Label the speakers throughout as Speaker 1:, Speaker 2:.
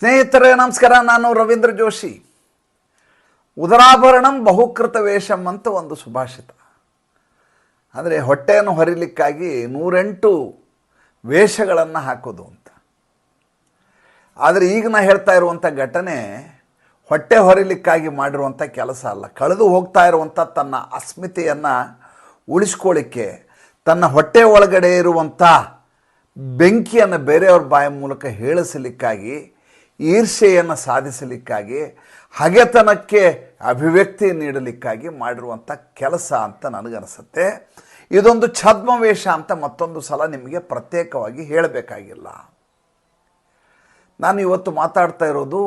Speaker 1: ಸ್ನೇಹಿತರೇ, ನಮಸ್ಕಾರ. ನಾನು ರವೀಂದ್ರ ಜೋಶಿ. ಉದರಾಭರಣಂ ಬಹುಕೃತ ವೇಷಂ ಅಂತ ಒಂದು ಸುಭಾಷಿತ. ಅಂದರೆ ಹೊಟ್ಟೆಯನ್ನು ಹೊರಿಲಿಕ್ಕಾಗಿ ನೂರೆಂಟು ವೇಷಗಳನ್ನು ಹಾಕೋದು ಅಂತ. ಆದರೆ ಈಗ ನಾ ಹೇಳ್ತಾ ಇರುವಂಥ ಘಟನೆ ಹೊಟ್ಟೆ ಹೊರಿಲಿಕ್ಕಾಗಿ ಮಾಡಿರುವಂಥ ಕೆಲಸ ಅಲ್ಲ. ಕಳೆದು ಹೋಗ್ತಾ ಇರುವಂಥ ತನ್ನ ಅಸ್ಮಿತೆಯನ್ನು ಉಳಿಸ್ಕೊಳ್ಳಿಕ್ಕೆ, ತನ್ನ ಹೊಟ್ಟೆ ಒಳಗಡೆ ಇರುವಂಥ ಬೆಂಕಿಯನ್ನು ಬೇರೆಯವ್ರ ಬಾಯ ಮೂಲಕ ಹೇಳಿಸಲಿಕ್ಕಾಗಿ ಈರ್ಷೆಯನ್ನು ಸಾಧಿಸಲಿಕ್ಕಾಗಿ, ಹಗೆತನಕ್ಕೆ ಅಭಿವ್ಯಕ್ತಿ ನೀಡಲಿಕ್ಕಾಗಿ ಮಾಡಿರುವಂಥ ಕೆಲಸ ಅಂತ ನನಗನ್ನಿಸುತ್ತೆ. ಇದೊಂದು ಛದ್ಮವೇಷ ಅಂತ ಮತ್ತೊಂದು ಸಲ ನಿಮಗೆ ಪ್ರತ್ಯೇಕವಾಗಿ ಹೇಳಬೇಕಾಗಿಲ್ಲ. ನಾನು ಇವತ್ತು ಮಾತಾಡ್ತಾ ಇರೋದು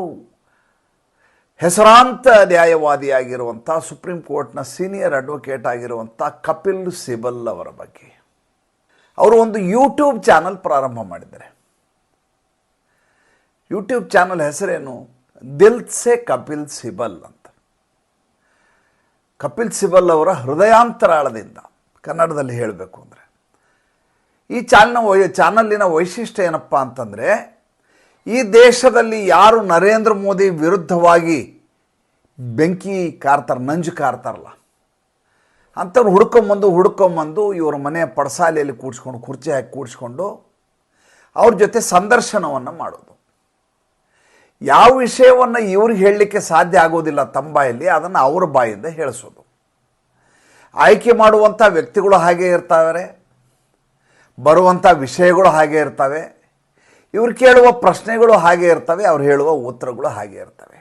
Speaker 1: ಹೆಸರಾಂತ ನ್ಯಾಯವಾದಿಯಾಗಿರುವಂಥ ಸುಪ್ರೀಂ ಕೋರ್ಟ್ನ ಸೀನಿಯರ್ ಅಡ್ವೊಕೇಟ್ ಆಗಿರುವಂಥ ಕಪಿಲ್ ಸಿಬಲ್ ಅವರ ಬಗ್ಗೆ. ಅವರು ಒಂದು ಯೂಟ್ಯೂಬ್ ಚಾನಲ್ ಪ್ರಾರಂಭ ಮಾಡಿದ್ದಾರೆ. ಯೂಟ್ಯೂಬ್ ಚಾನಲ್ ಹೆಸರೇನು? ದಿಲ್ ಸೆ ಕಪಿಲ್ ಸಿಬಲ್ ಅಂತ. ಕಪಿಲ್ ಸಿಬಲ್ ಅವರ ಹೃದಯಾಂತರಾಳದಿಂದ ಕನ್ನಡದಲ್ಲಿ ಹೇಳಬೇಕು ಅಂದರೆ. ಈ ಚಾನಲ್ನ ವೈ ಚಾನಲ್ಲಿನ ವೈಶಿಷ್ಟ್ಯ ಏನಪ್ಪ ಅಂತಂದರೆ, ಈ ದೇಶದಲ್ಲಿ ಯಾರು ನರೇಂದ್ರ ಮೋದಿ ವಿರುದ್ಧವಾಗಿ ಬೆಂಕಿ ಕಾರ್ತಾರೆ, ನಂಜು ಕಾರ್ತಾರಲ್ಲ ಅಂಥವ್ರು ಹುಡ್ಕೊಂಬಂದು ಹುಡ್ಕೊಂಬಂದು ಇವರ ಮನೆಯ ಪಡಸಾಲೆಯಲ್ಲಿ ಕೂಡಿಸ್ಕೊಂಡು, ಕುರ್ಚಿ ಹಾಕಿ ಕೂಡಿಸ್ಕೊಂಡು ಅವ್ರ ಜೊತೆ ಸಂದರ್ಶನವನ್ನು ಮಾಡೋದು. ಯಾವ ವಿಷಯವನ್ನು ಇವ್ರಿಗೆ ಹೇಳಲಿಕ್ಕೆ ಸಾಧ್ಯ ಆಗೋದಿಲ್ಲ ತಮ್ಮ ಬಾಯಲ್ಲಿ, ಅದನ್ನು ಅವ್ರ ಬಾಯಿಂದ ಹೇಳಿಸೋದು. ಆಯ್ಕೆ ಮಾಡುವಂಥ ವ್ಯಕ್ತಿಗಳು ಹಾಗೆ ಇರ್ತಾರೆ ಬರುವಂಥ ವಿಷಯಗಳು ಹಾಗೆ ಇರ್ತವೆ, ಇವ್ರು ಕೇಳುವ ಪ್ರಶ್ನೆಗಳು ಹಾಗೆ ಇರ್ತವೆ, ಅವ್ರು ಹೇಳುವ ಉತ್ತರಗಳು ಹಾಗೆ ಇರ್ತವೆ.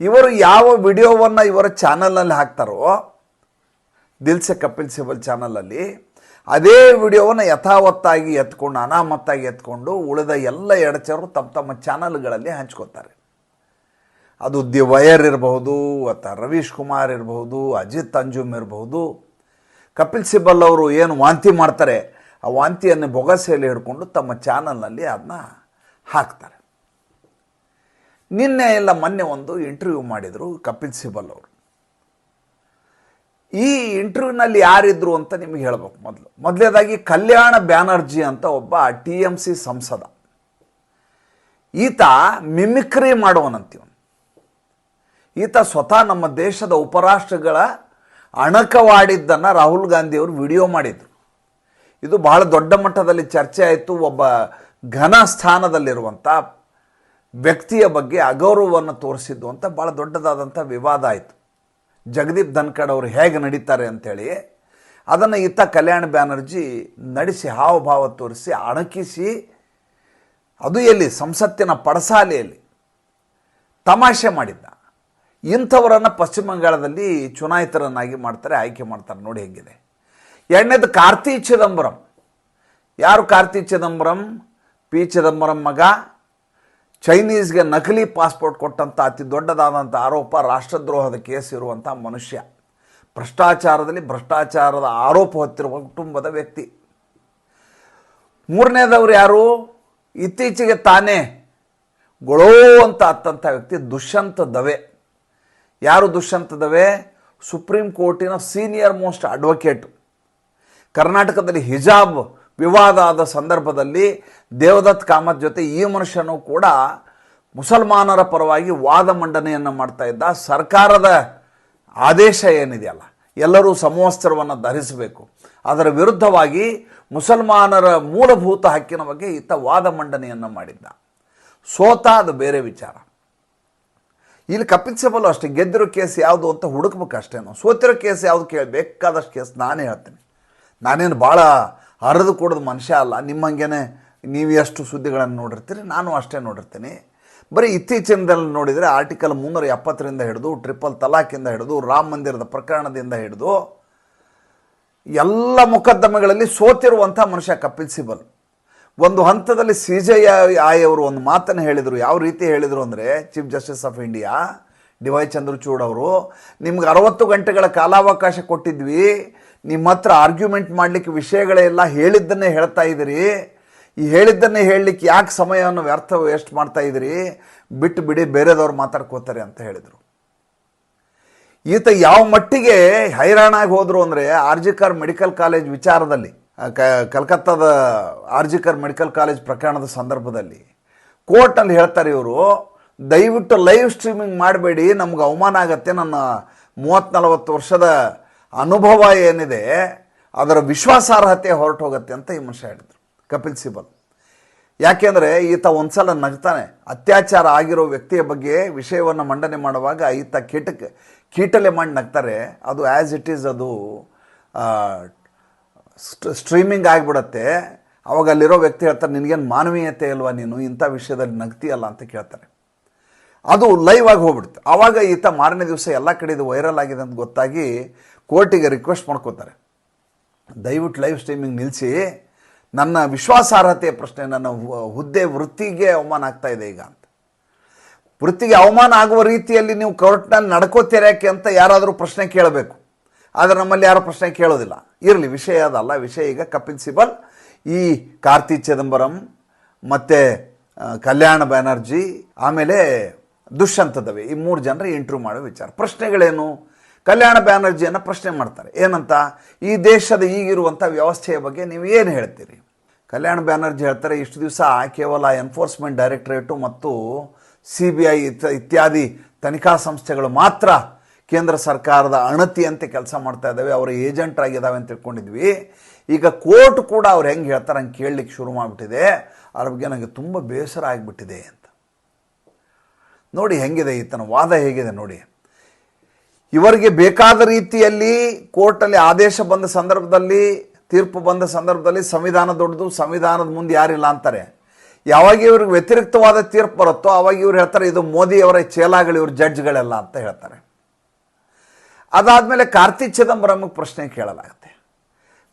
Speaker 1: ಇವರು ಯಾವ ವಿಡಿಯೋವನ್ನು ಇವರ ಚಾನಲಲ್ಲಿ ಹಾಕ್ತಾರೋ, ದಿಲ್ಸೆ ಕಪಿಲ್ ಸಿಬಲ್ ಚಾನಲಲ್ಲಿ ಅದೇ ವಿಡಿಯೋವನ್ನು ಯಥಾವತ್ತಾಗಿ ಎತ್ಕೊಂಡು, ಅನಾಮತ್ತಾಗಿ ಎತ್ಕೊಂಡು, ಉಳಿದ ಎಲ್ಲ ಎಡಚರು ತಮ್ಮ ತಮ್ಮ ಚಾನಲ್ಗಳಲ್ಲಿ ಹಂಚ್ಕೋತಾರೆ. ಅದು ದಿ ವಯರ್ ಇರಬಹುದು, ಅಥವಾ ರವೀಶ್ ಕುಮಾರ್ ಇರಬಹುದು, ಅಜಿತ್ ಅಂಜುಮ್ ಇರಬಹುದು. ಕಪಿಲ್ ಸಿಬಲ್ ಅವರು ಏನು ವಾಂತಿ ಮಾಡ್ತಾರೆ, ಆ ವಾಂತಿಯನ್ನು ಬೊಗಸೆಯಲ್ಲಿ ಹಿಡ್ಕೊಂಡು ತಮ್ಮ ಚಾನಲ್ನಲ್ಲಿ ಅದನ್ನ ಹಾಕ್ತಾರೆ. ನಿನ್ನೆ ಎಲ್ಲ ಮೊನ್ನೆ ಒಂದು ಇಂಟರ್ವ್ಯೂ ಮಾಡಿದರು ಕಪಿಲ್ ಸಿಬಲ್ ಅವರು. ಈ ಇಂಟರ್ವ್ಯೂನಲ್ಲಿ ಯಾರಿದ್ರು ಅಂತ ನಿಮಗೆ ಹೇಳಬೇಕು ಮೊದಲು. ಮೊದಲೇದಾಗಿ ಕಲ್ಯಾಣ ಬ್ಯಾನರ್ಜಿ ಅಂತ ಒಬ್ಬ ಟಿ ಎಂ ಸಿ ಸಂಸದ. ಈತ ಮಿಮಿಕ್ರಿ ಮಾಡುವನಂತೀವನು. ಈತ ಸ್ವತಃ ನಮ್ಮ ದೇಶದ ಉಪರಾಷ್ಟ್ರಗಳ ಅಣಕವಾಡಿದ್ದನ್ನು ರಾಹುಲ್ ಗಾಂಧಿಯವರು ವಿಡಿಯೋ ಮಾಡಿದರು. ಇದು ಬಹಳ ದೊಡ್ಡ ಮಟ್ಟದಲ್ಲಿ ಚರ್ಚೆ ಆಯಿತು. ಒಬ್ಬ ಘನ ಸ್ಥಾನದಲ್ಲಿರುವಂಥ ವ್ಯಕ್ತಿಯ ಬಗ್ಗೆ ಅಗೌರವವನ್ನು ತೋರಿಸಿದ್ದು ಅಂತ ಭಾಳ ದೊಡ್ಡದಾದಂಥ ವಿವಾದ ಆಯಿತು. ಜಗದೀಪ್ ಧನ್ಕಡ್ ಅವರು ಹೇಗೆ ನಡೀತಾರೆ ಅಂಥೇಳಿ ಅದನ್ನು ಇತ್ತ ಕಲ್ಯಾಣ ಬ್ಯಾನರ್ಜಿ ನಡೆಸಿ, ಹಾವಭಾವ ತೋರಿಸಿ, ಅಣಕಿಸಿ, ಅದು ಎಲ್ಲಿ? ಸಂಸತ್ತಿನ ಪಡಸಾಲೆಯಲ್ಲಿ ತಮಾಷೆ ಮಾಡಿದ್ದ. ಇಂಥವರನ್ನು ಪಶ್ಚಿಮ ಬಂಗಾಳದಲ್ಲಿ ಚುನಾಯಿತರನ್ನಾಗಿ ಮಾಡ್ತಾರೆ, ಆಯ್ಕೆ ಮಾಡ್ತಾರೆ, ನೋಡಿ ಹೇಗಿದೆ. ಎರಡನೇದು ಕಾರ್ತಿ ಚಿದಂಬರಂ. ಯಾರು ಕಾರ್ತಿ ಚಿದಂಬರಂ? ಪಿ ಚಿದಂಬರಂ ಮಗ. ಚೈನೀಸ್ಗೆ ನಕಲಿ ಪಾಸ್ಪೋರ್ಟ್ ಕೊಟ್ಟಂಥ ಅತಿ ದೊಡ್ಡದಾದಂಥ ಆರೋಪ ರಾಷ್ಟ್ರದ್ರೋಹದ ಕೇಸ್ ಇರುವಂಥ ಮನುಷ್ಯ. ಭ್ರಷ್ಟಾಚಾರದಲ್ಲಿ ಭ್ರಷ್ಟಾಚಾರದ ಆರೋಪ ಹೊತ್ತಿರುವ ಕುಟುಂಬದ ವ್ಯಕ್ತಿ. ಮೂರನೇದವ್ರು ಯಾರು? ಇತ್ತೀಚೆಗೆ ತಾನೇ ಗೊಳೋ ಅಂತ ಅತ್ತಂಥ ವ್ಯಕ್ತಿ ದುಷ್ಯಂತ ದವೆ. ಯಾರು ದುಷ್ಯಂತ ದವೆ? ಸುಪ್ರೀಂ ಕೋರ್ಟಿನ ಸೀನಿಯರ್ ಮೋಸ್ಟ್ ಅಡ್ವೊಕೇಟ್. ಕರ್ನಾಟಕದಲ್ಲಿ ಹಿಜಾಬ್ ವಿವಾದ ಆದ ಸಂದರ್ಭದಲ್ಲಿ ದೇವದತ್ ಕಾಮತ್ ಜೊತೆ ಈ ಮನುಷ್ಯನು ಕೂಡ ಮುಸಲ್ಮಾನರ ಪರವಾಗಿ ವಾದ ಮಂಡನೆಯನ್ನು ಮಾಡ್ತಾ ಇದ್ದ. ಸರ್ಕಾರದ ಆದೇಶ ಏನಿದೆಯಲ್ಲ, ಎಲ್ಲರೂ ಸಮವಸ್ತ್ರವನ್ನು ಧರಿಸಬೇಕು. ಅದರ ವಿರುದ್ಧವಾಗಿ ಮುಸಲ್ಮಾನರ ಮೂಲಭೂತ ಹಕ್ಕಿನ ಬಗ್ಗೆ ಈತ ವಾದ ಮಂಡನೆಯನ್ನು ಮಾಡಿದ್ದ. ಸೋತ ಅದು ಬೇರೆ ವಿಚಾರ. ಇಲ್ಲಿ ಕಪಿಲ್ ಅಷ್ಟೇ, ಗೆದ್ದಿರೋ ಕೇಸ್ ಯಾವುದು ಅಂತ ಹುಡುಕ್ಬೇಕು ಅಷ್ಟೇನು ಸೋತಿರೋ ಕೇಸ್ ಯಾವುದು ಕೇಳಿ ಬೇಕಾದಷ್ಟು ಕೇಸ್ ನಾನೇ ಹೇಳ್ತೀನಿ. ನಾನೇನು ಭಾಳ ಹರಿದು ಕೊಡೋದು ಮನುಷ್ಯ ಅಲ್ಲ. ನಿಮ್ಮಂಗೆ ನೀವು ಎಷ್ಟು ಸುದ್ದಿಗಳನ್ನು ನೋಡಿರ್ತೀರಿ, ನಾನು ಅಷ್ಟೇ ನೋಡಿರ್ತೀನಿ. ಬರೀ ಇತ್ತೀಚಿನದಲ್ಲಿ ನೋಡಿದರೆ ಆರ್ಟಿಕಲ್ ಮುನ್ನೂರ ಎಪ್ಪತ್ತರಿಂದ ಹಿಡಿದು, ಟ್ರಿಪಲ್ ತಲಾಖಿಂದ ಹಿಡಿದು, ರಾಮ ಮಂದಿರದ ಪ್ರಕರಣದಿಂದ ಹಿಡಿದು, ಎಲ್ಲ ಮೊಕದ್ದಮೆಗಳಲ್ಲಿ ಸೋತಿರುವಂಥ ಮನುಷ್ಯ ಕಪಿಲ್ ಸಿಬಲ್. ಒಂದು ಹಂತದಲ್ಲಿ ಸಿ ಜೆ ಆಯವರು ಒಂದು ಮಾತನ್ನು ಹೇಳಿದರು. ಯಾವ ರೀತಿ ಹೇಳಿದರು ಅಂದರೆ, chief justice of India, D Y Chandrachud ಅವರು, ನಿಮ್ಗೆ ಅರವತ್ತು ಗಂಟೆಗಳ ಕಾಲಾವಕಾಶ ಕೊಟ್ಟಿದ್ವಿ ನಿಮ್ಮ ಹತ್ರ ಆರ್ಗ್ಯುಮೆಂಟ್ ಮಾಡಲಿಕ್ಕೆ ವಿಷಯಗಳೆಲ್ಲ ಹೇಳಿದ್ದನ್ನೇ ಹೇಳ್ತಾ ಇದ್ದೀರಿ. ಈ ಹೇಳಿದ್ದನ್ನೇ ಹೇಳಲಿಕ್ಕೆ ಯಾಕೆ ಸಮಯವನ್ನು ವ್ಯರ್ಥ ವೇಸ್ಟ್ ಮಾಡ್ತಾ ಇದ್ದೀರಿ? ಬಿಟ್ಟು ಬಿಡಿ, ಬೇರೆದವ್ರು ಮಾತಾಡ್ಕೋತಾರೆ ಅಂತ ಹೇಳಿದರು. ಈತ ಯಾವ ಮಟ್ಟಿಗೆ ಹೈರಾಣಾಗಿ ಹೋದರು ಅಂದರೆ ಆರ್ಜಿಕರ್ ಮೆಡಿಕಲ್ ಕಾಲೇಜ್ ವಿಚಾರದಲ್ಲಿ ಕ, ಕಲ್ಕತ್ತಾದ ಆರ್ಜಿಕರ್ ಮೆಡಿಕಲ್ ಕಾಲೇಜ್ ಪ್ರಕರಣದ ಸಂದರ್ಭದಲ್ಲಿ ಕೋರ್ಟಲ್ಲಿ ಹೇಳ್ತಾರೆ ಇವರು, ದಯವಿಟ್ಟು ಲೈವ್ ಸ್ಟ್ರೀಮಿಂಗ್ ಮಾಡಬೇಡಿ, ನಮ್ಗೆ ಅವಮಾನ ಆಗತ್ತೆ, ನನ್ನ ಮೂವತ್ತು ನಲವತ್ತು ವರ್ಷದ ಅನುಭವ ಏನಿದೆ, ಅದರ ವಿಶ್ವಾಸಾರ್ಹತೆ ಹೊರಟು ಹೋಗುತ್ತೆ ಅಂತ ಈ ಮನುಷ್ಯ ಹೇಳಿದ್ರು, ಕಪಿಲ್ ಸಿಬಲ್. ಯಾಕೆಂದರೆ ಈತ ಒಂದ್ಸಲ ನಗ್ತಾನೆ. ಅತ್ಯಾಚಾರ ಆಗಿರೋ ವ್ಯಕ್ತಿಯ ಬಗ್ಗೆ ವಿಷಯವನ್ನು ಮಂಡನೆ ಮಾಡುವಾಗ ಈತ ಕೀಟಕ್ಕೆ ಕೀಟಲೆ ಮಾಡಿ ನಗ್ತಾರೆ. ಅದು ಆ್ಯಸ್ ಇಟ್ ಈಸ್ ಅದು ಸ್ಟ್ರೀಮಿಂಗ್ ಆಗಿಬಿಡತ್ತೆ. ಅವಾಗ ಅಲ್ಲಿರೋ ವ್ಯಕ್ತಿ ಹೇಳ್ತಾರೆ, ನಿನಗೇನು ಮಾನವೀಯತೆ ಇಲ್ವಾ ನೀನು? ಇಂಥ ವಿಷಯದಲ್ಲಿ ನಗ್ತೀಯಲ್ಲ? ಅಂತ ಕೇಳ್ತಾರೆ. ಅದು ಲೈವ್ ಆಗಿ ಹೋಗ್ಬಿಡುತ್ತೆ. ಆವಾಗ ಈತ ಮಾರನೇ ದಿವಸ ಎಲ್ಲ ಕಡೆ ಇದು ವೈರಲ್ ಆಗಿದೆ ಅಂತ ಗೊತ್ತಾಗಿ ಕೋರ್ಟಿಗೆ ರಿಕ್ವೆಸ್ಟ್ ಮಾಡ್ಕೋತಾರೆ. ದಯವಿಟ್ಟು ಲೈವ್ ಸ್ಟ್ರೀಮಿಂಗ್ ನಿಲ್ಲಿಸಿ ನನ್ನ ವಿಶ್ವಾಸಾರ್ಹತೆಯ ಪ್ರಶ್ನೆ, ನನ್ನ ಹುದ್ದೆ ವೃತ್ತಿಗೆ ಅವಮಾನ ಆಗ್ತಾ ಇದೆ ಈಗ ಅಂತ. ವೃತ್ತಿಗೆ ಅವಮಾನ ಆಗುವ ರೀತಿಯಲ್ಲಿ ನೀವು ಕೋರ್ಟ್ನಲ್ಲಿ ನಡ್ಕೋತೀರ ಯಾಕೆ ಅಂತ ಯಾರಾದರೂ ಪ್ರಶ್ನೆ ಕೇಳಬೇಕು. ಆದರೆ ನಮ್ಮಲ್ಲಿ ಯಾರು ಪ್ರಶ್ನೆ ಕೇಳೋದಿಲ್ಲ. ಇರಲಿ, ವಿಷಯ ಅದಲ್ಲ. ವಿಷಯ ಈಗ ಕಪಿಲ್ ಸಿಬಲ್, ಈ ಕಾರ್ತಿ ಚಿದಂಬರಂ, ಮತ್ತು ಕಲ್ಯಾಣ ಬ್ಯಾನರ್ಜಿ, ಆಮೇಲೆ ದುಷ್ಯಂತ ದವೆ ಈ ಮೂರು ಜನರ ಇಂಟ್ರೂ ಮಾಡೋ ವಿಚಾರ. ಪ್ರಶ್ನೆಗಳೇನು? ಕಲ್ಯಾಣ ಬ್ಯಾನರ್ಜಿಯನ್ನು ಪ್ರಶ್ನೆ ಮಾಡ್ತಾರೆ. ಏನಂತ? ಈ ದೇಶದ ಈಗಿರುವಂಥ ವ್ಯವಸ್ಥೆಯ ಬಗ್ಗೆ ನೀವು ಏನು ಹೇಳ್ತೀರಿ? ಕಲ್ಯಾಣ ಬ್ಯಾನರ್ಜಿ ಹೇಳ್ತಾರೆ, ಇಷ್ಟು ದಿವಸ ಕೇವಲ ಎನ್ಫೋರ್ಸ್ಮೆಂಟ್ ಡೈರೆಕ್ಟರೇಟು ಮತ್ತು ಸಿ ಬಿ ಐ ಇತ್ಯಾದಿ ತನಿಖಾ ಸಂಸ್ಥೆಗಳು ಮಾತ್ರ ಕೇಂದ್ರ ಸರ್ಕಾರದ ಅಣತಿಯಂತೆ ಕೆಲಸ ಮಾಡ್ತಾ ಇದ್ದಾವೆ. ಅವರ ಏಜೆಂಟ್ ಆಗಿದ್ದಾವೆ ಅಂತ ತಿಳ್ಕೊಂಡಿದ್ವಿ. ಈಗ ಕೋರ್ಟ್ ಕೂಡ ಅವ್ರು ಹೆಂಗೆ ಹೇಳ್ತಾರೆ ಹಂಗೆ ಕೇಳಲಿಕ್ಕೆ ಶುರು ಮಾಡಿಬಿಟ್ಟಿದೆ. ಅದ್ರ ಬಗ್ಗೆ ನನಗೆ ತುಂಬ ಬೇಸರ ಆಗಿಬಿಟ್ಟಿದೆ ಅಂತ. ನೋಡಿ ಹೆಂಗಿದೆ ಈತನ ವಾದ ಹೇಗಿದೆ ನೋಡಿ. ಇವರಿಗೆ ಬೇಕಾದ ರೀತಿಯಲ್ಲಿ ಕೋರ್ಟಲ್ಲಿ ಆದೇಶ ಬಂದ ಸಂದರ್ಭದಲ್ಲಿ, ತೀರ್ಪು ಬಂದ ಸಂದರ್ಭದಲ್ಲಿ ಸಂವಿಧಾನ ದೊಡ್ಡದು, ಸಂವಿಧಾನದ ಮುಂದೆ ಯಾರಿಲ್ಲ ಅಂತಾರೆ. ಯಾವಾಗ ಇವ್ರಿಗೆ ವ್ಯತಿರಿಕ್ತವಾದ ತೀರ್ಪು ಬರುತ್ತೋ ಅವಾಗ ಇವ್ರು ಹೇಳ್ತಾರೆ, ಇದು ಮೋದಿಯವರ ಚೇಲಾಗಳು, ಇವ್ರ ಜಡ್ಜ್ಗಳೆಲ್ಲ ಅಂತ ಹೇಳ್ತಾರೆ. ಅದಾದಮೇಲೆ ಕಾರ್ತಿ ಚಿದಂಬರಮ್ಗೆ ಪ್ರಶ್ನೆ ಕೇಳಲಾಗುತ್ತೆ.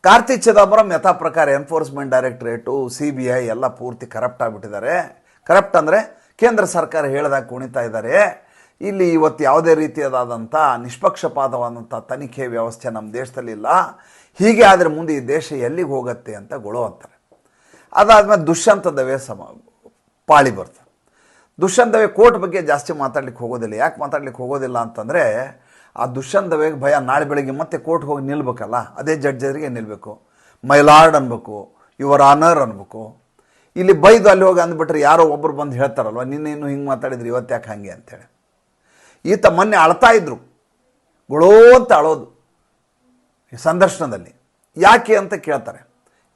Speaker 1: ಕಾರ್ತಿ ಚಿದಂಬರಂ ಯಥಾ ಪ್ರಕಾರ enforcement directorate C B I ಎಲ್ಲ ಪೂರ್ತಿ ಕರಪ್ಟ್ ಆಗಿಬಿಟ್ಟಿದ್ದಾರೆ. ಕರಪ್ಟ್ ಅಂದರೆ ಕೇಂದ್ರ ಸರ್ಕಾರ ಹೇಳಿದಾಗ ಕುಣಿತಾ ಇದ್ದಾರೆ. ಇಲ್ಲಿ ಇವತ್ತು ಯಾವುದೇ ರೀತಿಯಾದಂಥ ನಿಷ್ಪಕ್ಷಪಾತವಾದಂಥ ತನಿಖೆ ವ್ಯವಸ್ಥೆ ನಮ್ಮ ದೇಶದಲ್ಲಿ ಇಲ್ಲ. ಹೀಗೆ ಆದರೆ ಮುಂದೆ ಈ ದೇಶ ಎಲ್ಲಿಗೆ ಹೋಗುತ್ತೆ ಅಂತ ಗೊಳು ಅಂತಾರೆ. ಅದಾದಮೇಲೆ ದುಷ್ಯಂತದವೇ ಸಮ ಪಾಳಿ ಬರ್ತದೆ ದುಷ್ಯಂತವೇ ಕೋರ್ಟ್ ಬಗ್ಗೆ ಜಾಸ್ತಿ ಮಾತಾಡ್ಲಿಕ್ಕೆ ಹೋಗೋದಿಲ್ಲ. ಯಾಕೆ ಮಾತಾಡ್ಲಿಕ್ಕೆ ಹೋಗೋದಿಲ್ಲ ಅಂತಂದರೆ ಆ ದುಷ್ಯಂತ್ ಭಯ ನಾಳೆ ಬೆಳಗ್ಗೆ ಮತ್ತೆ ಕೋರ್ಟ್ ಹೋಗಿ ನಿಲ್ಬೇಕಲ್ಲ. ಅದೇ ಜಡ್ಜರಿಗೆ ನಿಲ್ಲಬೇಕು ಮೈಲಾರ್ಡ್ ಅನ್ಬೇಕು, ಯುವರ್ ಆನರ್ ಅನ್ಬೇಕು. ಇಲ್ಲಿ ಬೈದು ಅಲ್ಲಿ ಹೋಗಿ ಅಂದ್ಬಿಟ್ರೆ ಯಾರೋ ಒಬ್ಬರು ಬಂದು ಹೇಳ್ತಾರಲ್ವ, ನಿನ್ನೆ ಇನ್ನು ಹಿಂಗೆ ಮಾತಾಡಿದ್ರಿ, ಇವತ್ತು ಯಾಕೆ ಹಾಗೆ? ಅಂತೇಳಿ. ಈತ ಮೊನ್ನೆ ಅಳ್ತಾ ಇದ್ರು. ಗುಳೋ ಅಂತ ಅಳೋದು ಸಂದರ್ಶನದಲ್ಲಿ. ಯಾಕೆ ಅಂತ ಕೇಳ್ತಾರೆ.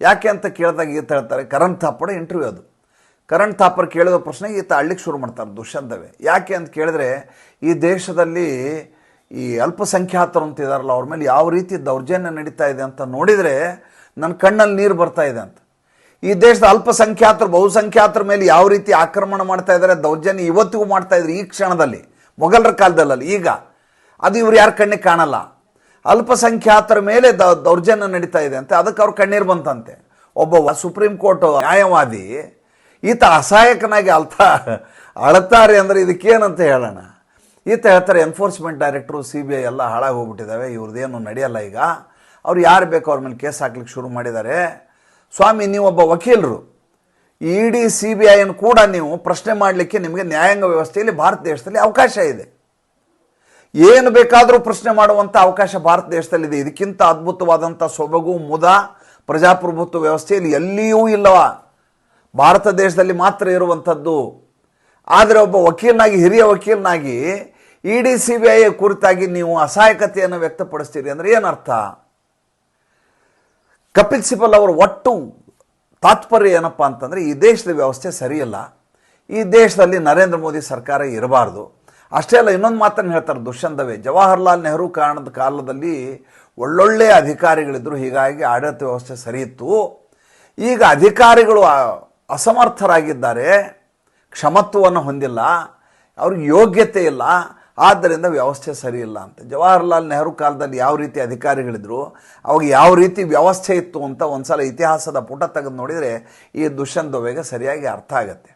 Speaker 1: ಯಾಕೆ ಅಂತ ಕೇಳಿದಾಗ ಈತ ಹೇಳ್ತಾರೆ, ಕರಣ್ ಥಾಪರ್ ಇಂಟರ್ವ್ಯೂ ಅದು. ಕರಣ್ ಥಾಪರ್ ಕೇಳಿದ ಪ್ರಶ್ನೆಗೆ ಈತ ಅಳ್ಳಿಕ್ಕೆ ಶುರು ಮಾಡ್ತಾರೆ ದುಷ್ಯಂತವೇ ಯಾಕೆ ಅಂತ ಕೇಳಿದ್ರೆ, ಈ ದೇಶದಲ್ಲಿ ಈ ಅಲ್ಪಸಂಖ್ಯಾತರು ಅಂತ ಇದಾರಲ್ಲ, ಅವ್ರ ಮೇಲೆ ಯಾವ ರೀತಿ ದೌರ್ಜನ್ಯ ನಡೀತಾ ಇದೆ ಅಂತ ನೋಡಿದರೆ ನನ್ನ ಕಣ್ಣಲ್ಲಿ ನೀರು ಬರ್ತಾ ಇದೆ ಅಂತ. ಈ ದೇಶದ ಅಲ್ಪಸಂಖ್ಯಾತರು, ಬಹುಸಂಖ್ಯಾತರ ಮೇಲೆ ಯಾವ ರೀತಿ ಆಕ್ರಮಣ ಮಾಡ್ತಾ ಇದ್ದಾರೆ, ದೌರ್ಜನ್ಯ ಇವತ್ತಿಗೂ ಮಾಡ್ತಾ ಇದ್ರು ಈ ಕ್ಷಣದಲ್ಲಿ, ಮೊಘಲರ ಕಾಲದಲ್ಲಲ್ಲ ಈಗ ಅದು ಇವ್ರು ಯಾರ ಕಣ್ಣಿಗೆ ಕಾಣಲ್ಲ. ಅಲ್ಪಸಂಖ್ಯಾತರ ಮೇಲೆ ದ, ದೌರ್ಜನ್ಯ ನಡೀತಾ ಇದೆ ಅಂತೆ. ಅದಕ್ಕೆ ಅವ್ರು ಕಣ್ಣೀರು ಬಂತಂತೆ. ಒಬ್ಬ ಸುಪ್ರೀಂ ಕೋರ್ಟ್ ನ್ಯಾಯವಾದಿ, ಈತ ಅಸಹಾಯಕನಾಗಿ ಅಳ್ತಾ, ಅಳ್ತಾರೆ ಅಂದರೆ ಇದಕ್ಕೇನಂತ ಹೇಳೋಣ. ಈತ ಹೇಳ್ತಾರೆ enforcement directorate C B I ಎಲ್ಲ ಹಾಳಾಗಿ ಹೋಗ್ಬಿಟ್ಟಿದ್ದಾವೆ ಇವ್ರದ್ದೇನು ನಡೆಯಲ್ಲ ಈಗ. ಅವ್ರು ಯಾರು ಬೇಕೋ ಅವ್ರ ಮೇಲೆ ಕೇಸ್ ಹಾಕ್ಲಿಕ್ಕೆ ಶುರು ಮಾಡಿದ್ದಾರೆ. ಸ್ವಾಮಿ, ನೀವೊಬ್ಬ ವಕೀಲರು. ಇ ಡಿ ಸಿ ಬಿ ಐಯನ್ನು ಕೂಡ ನೀವು ಪ್ರಶ್ನೆ ಮಾಡಲಿಕ್ಕೆ ನಿಮಗೆ ನ್ಯಾಯಾಂಗ ವ್ಯವಸ್ಥೆಯಲ್ಲಿ ಭಾರತ ದೇಶದಲ್ಲಿ ಅವಕಾಶ ಇದೆ. ಏನು ಬೇಕಾದರೂ ಪ್ರಶ್ನೆ ಮಾಡುವಂಥ ಅವಕಾಶ ಭಾರತ ದೇಶದಲ್ಲಿದೆ. ಇದಕ್ಕಿಂತ ಅದ್ಭುತವಾದಂಥ ಸೊಬಗು, ಮುದ, ಪ್ರಜಾಪ್ರಭುತ್ವ ವ್ಯವಸ್ಥೆಯಲ್ಲಿ ಎಲ್ಲಿಯೂ ಇಲ್ಲವ. ಭಾರತ ದೇಶದಲ್ಲಿ ಮಾತ್ರ ಇರುವಂಥದ್ದು. ಆದರೆ ಒಬ್ಬ ವಕೀಲನಾಗಿ, ಹಿರಿಯ ವಕೀಲನಾಗಿ E D C B I ಕುರಿತಾಗಿ ನೀವು ಅಸಹಾಯಕತೆಯನ್ನು ವ್ಯಕ್ತಪಡಿಸ್ತೀರಿ ಅಂದರೆ ಏನರ್ಥ? ಕಪಿಲ್ ಸಿಬಲ್ ಅವರ ಒಟ್ಟು ತಾತ್ಪರ್ಯ ಏನಪ್ಪ ಅಂತಂದರೆ, ಈ ದೇಶದ ವ್ಯವಸ್ಥೆ ಸರಿಯಲ್ಲ. ಈ ದೇಶದಲ್ಲಿ ನರೇಂದ್ರ ಮೋದಿ ಸರ್ಕಾರ ಇರಬಾರ್ದು. ಅಷ್ಟೇ ಅಲ್ಲ, ಇನ್ನೊಂದು ಮಾತನ್ನು ಹೇಳ್ತಾರೆ ದುಷ್ಯಂತವೇ. ಜವಾಹರ್ಲಾಲ್ ನೆಹರು ಕಾರಣದ ಕಾಲದಲ್ಲಿ ಒಳ್ಳೊಳ್ಳೆಯ ಅಧಿಕಾರಿಗಳಿದ್ದರು ಹೀಗಾಗಿ ಆಡಳಿತ ವ್ಯವಸ್ಥೆ ಸರಿ ಇತ್ತು ಈಗ ಅಧಿಕಾರಿಗಳು ಅಸಮರ್ಥರಾಗಿದ್ದಾರೆ, ಕ್ಷಮತ್ವವನ್ನು ಹೊಂದಿಲ್ಲ, ಅವ್ರಿಗೆ ಯೋಗ್ಯತೆ ಇಲ್ಲ ಆದ್ದರಿಂದ ವ್ಯವಸ್ಥೆ ಸರಿಯಿಲ್ಲ ಅಂತ. ಜವಾಹರ್ಲಾಲ್ ನೆಹರು ಕಾಲದಲ್ಲಿ ಯಾವ ರೀತಿ ಅಧಿಕಾರಿಗಳಿದ್ರು, ಅವಾಗ ಯಾವ ರೀತಿ ವ್ಯವಸ್ಥೆ ಇತ್ತು ಅಂತ ಒಂದ್ಸಲ ಇತಿಹಾಸದ ಪುಟ ತೆಗೆದು ನೋಡಿದರೆ ಈ ದುಷ್ಯಂತ ದೊವೆಗೆ ಸರಿಯಾಗಿ ಅರ್ಥ ಆಗುತ್ತೆ.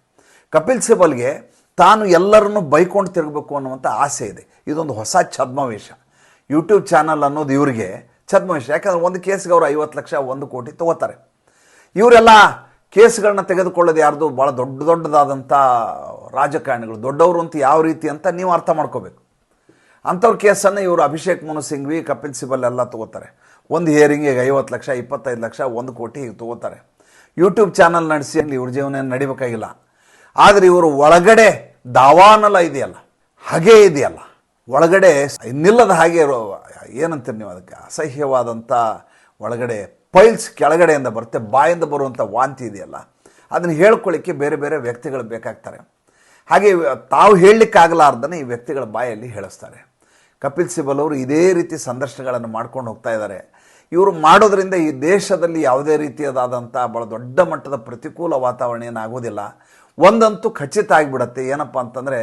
Speaker 1: ಕಪಿಲ್ ಸಿಬಲ್ಗೆ ತಾನು ಎಲ್ಲರನ್ನೂ ಬೈಕೊಂಡು ತಿರುಗಬೇಕು ಅನ್ನುವಂಥ ಆಸೆ ಇದೆ. ಇದೊಂದು ಹೊಸ ಛದ್ಮವೇಶ. ಯೂಟ್ಯೂಬ್ ಚಾನಲ್ ಅನ್ನೋದು ಇವರಿಗೆ ಛದ್ಮವೇಷ ಯಾಕಂದ್ರೆ ಒಂದು ಕೇಸ್ಗೆ ಅವರು ಐವತ್ತು ಲಕ್ಷ, ಒಂದು ಕೋಟಿ ತಗೋತಾರೆ. ಇವರೆಲ್ಲ ಕೇಸ್ಗಳನ್ನ ತೆಗೆದುಕೊಳ್ಳೋದು ಯಾರ್ದು ಭಾಳ ದೊಡ್ಡ ದೊಡ್ಡದಾದಂಥ ರಾಜಕಾರಣಿಗಳು, ದೊಡ್ಡವರು ಅಂತ ಯಾವ ರೀತಿ ಅಂತ ನೀವು ಅರ್ಥ ಮಾಡ್ಕೋಬೇಕು. ಅಂಥವ್ರ ಕೇಸನ್ನು ಇವರು ಅಭಿಷೇಕ್ ಮನು ಸಿಂಘ್ವಿ, ಕಪಿಲ್ ಸಿಬಲ್ ಎಲ್ಲ ತಗೋತಾರೆ. ಒಂದು ಹಿಯರಿಂಗಿಗೆ ಐವತ್ತು ಲಕ್ಷ, ಇಪ್ಪತ್ತೈದು ಲಕ್ಷ, ಒಂದು ಕೋಟಿ ಹೀಗೆ ತಗೋತಾರೆ. ಯೂಟ್ಯೂಬ್ ಚಾನಲ್ ನಡೆಸಿ ಇವ್ರ ಜೀವನ ನಡಿಬೇಕಾಗಿಲ್ಲ. ಆದರೆ ಇವರು ಒಳಗಡೆ ದಾವಾನಲ ಇದೆಯಲ್ಲ, ಹಾಗೇ ಇದೆಯಲ್ಲ, ಒಳಗಡೆ ನಿಲ್ಲದ ಹಾಗೆ ಏನಂತೀರಿ ನೀವು ಅದಕ್ಕೆ ಅಸಹ್ಯವಾದಂಥ ಒಳಗಡೆ ಪೈಲ್ಸ್ ಕೆಳಗಡೆಯಿಂದ ಬರುತ್ತೆ, ಬಾಯಿಂದ ಬರುವಂಥ ವಾಂತಿ ಇದೆಯಲ್ಲ, ಅದನ್ನು ಹೇಳ್ಕೊಳ್ಳಿಕ್ಕೆ ಬೇರೆ ಬೇರೆ ವ್ಯಕ್ತಿಗಳು ಬೇಕಾಗ್ತಾರೆ. ಹಾಗೆ ತಾವು ಹೇಳಲಿಕ್ಕಾಗಲಾರ್ದನ್ನು ಈ ವ್ಯಕ್ತಿಗಳ ಬಾಯಲ್ಲಿ ಹೇಳಿಸ್ತಾರೆ. ಕಪಿಲ್ ಸಿಬಲ್ ಅವರು ಇದೇ ರೀತಿ ಸಂದರ್ಶನಗಳನ್ನು ಮಾಡ್ಕೊಂಡು ಹೋಗ್ತಾ ಇದ್ದಾರೆ. ಇವರು ಮಾಡೋದರಿಂದ ಈ ದೇಶದಲ್ಲಿ ಯಾವುದೇ ರೀತಿಯದಾದಂಥ ಭಾಳ ದೊಡ್ಡ ಮಟ್ಟದ ಪ್ರತಿಕೂಲ ವಾತಾವರಣ ಏನಾಗೋದಿಲ್ಲ. ಒಂದಂತೂ ಖಚಿತ ಆಗಿಬಿಡತ್ತೆ. ಏನಪ್ಪ ಅಂತಂದರೆ,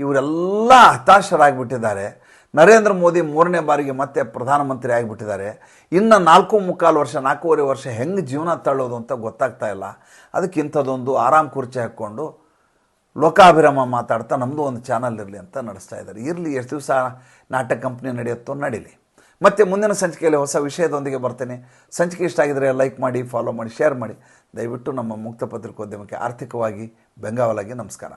Speaker 1: ಇವರೆಲ್ಲ ಹತಾಶರಾಗಿಬಿಟ್ಟಿದ್ದಾರೆ. ನರೇಂದ್ರ ಮೋದಿ ಮೂರನೇ ಬಾರಿಗೆ ಮತ್ತೆ ಪ್ರಧಾನಮಂತ್ರಿ ಆಗಿಬಿಟ್ಟಿದ್ದಾರೆ. ಇನ್ನು ನಾಲ್ಕು ಮುಕ್ಕಾಲು ವರ್ಷ, ನಾಲ್ಕೂವರೆ ವರ್ಷ ಹೆಂಗೆ ಜೀವನ ತಳ್ಳೋದು ಅಂತ ಗೊತ್ತಾಗ್ತಾ ಇಲ್ಲ. ಅದಕ್ಕೆ ಇಂಥದ್ದೊಂದು ಆರಾಮ್ ಕುರ್ಚಿ ಹಾಕ್ಕೊಂಡು ಲೋಕಾಭಿರಾಮ ಮಾತಾಡ್ತಾ ನಮ್ಮದು ಒಂದು ಚಾನಲ್ ಇರಲಿ ಅಂತ ನಡೆಸ್ತಾ ಇದ್ದಾರೆ. ಇರಲಿ, ಎಷ್ಟು ದಿವಸ ನಾಟಕ ಕಂಪ್ನಿ ನಡೆಯುತ್ತೋ ನಡೀಲಿ. ಮತ್ತು ಮುಂದಿನ ಸಂಚಿಕೆಯಲ್ಲಿ ಹೊಸ ವಿಷಯದೊಂದಿಗೆ ಬರ್ತೇನೆ. ಸಂಚಿಕೆ ಇಷ್ಟ ಆಗಿದರೆ ಲೈಕ್ ಮಾಡಿ ಫಾಲೋ ಮಾಡಿ ಶೇರ್ ಮಾಡಿ. ದಯವಿಟ್ಟು ನಮ್ಮ ಮುಕ್ತ ಪತ್ರಿಕೋದ್ಯಮಕ್ಕೆ ಆರ್ಥಿಕವಾಗಿ ಬೆಂಗಾವಲಾಗಿ ನಮಸ್ಕಾರ.